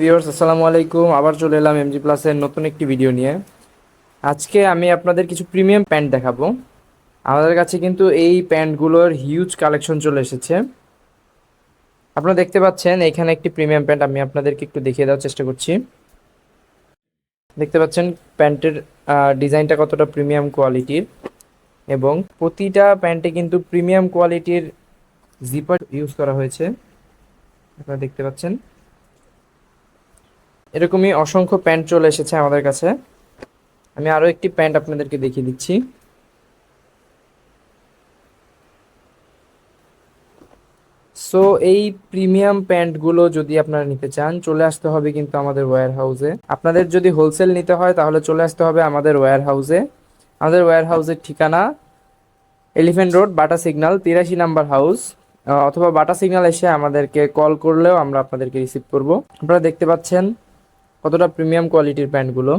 Viewers, আসসালামু আলাইকুম। আবার চলে এলাম এমজি প্লাসের নতুন একটি ভিডিও নিয়ে। আজকে আমি আপনাদের কিছু প্রিমিয়াম প্যান্ট দেখাবো। আমাদের কাছে কিন্তু এই প্যান্টগুলোর হিউজ কালেকশন চলে এসেছে। আপনারা দেখতে পাচ্ছেন, এখানে একটি প্রিমিয়াম প্যান্ট আমি আপনাদেরকে একটু দেখিয়ে দেওয়ার চেষ্টা করছি। দেখতে পাচ্ছেন, প্যান্টের ডিজাইনটা কতটা প্রিমিয়াম কোয়ালিটির এবং প্রতিটা প্যান্টে কিন্তু প্রিমিয়াম কোয়ালিটির জিপার ইউজ করা হয়েছে। আপনারা দেখতে পাচ্ছেন। এরকমই অসংখ্য প্যান্ট চলে এসেছে আমাদের কাছে। আমি আরও একটি প্যান্ট আপনাদেরকে দেখিয়ে দিচ্ছি। সো এই প্রিমিয়াম প্যান্টগুলো যদি আপনারা নিতে চান, চলে আসতে হবে কিন্তু আমাদের ওয়্যার হাউসে আপনাদের যদি হোলসেল নিতে হয়, তাহলে চলে আসতে হবে আমাদের ওয়্যার হাউসে আমাদের ওয়্যার হাউসের ঠিকানা এলিফেন্ট রোড বাটা সিগন্যাল তিরাশি নাম্বার হাউস অথবা বাটা সিগন্যাল এসে আমাদেরকে কল করলেও আমরা আপনাদেরকে রিসিভ করব। আপনারা দেখতে পাচ্ছেন কতটা প্রিমিয়াম কোয়ালিটির প্যান্টগুলো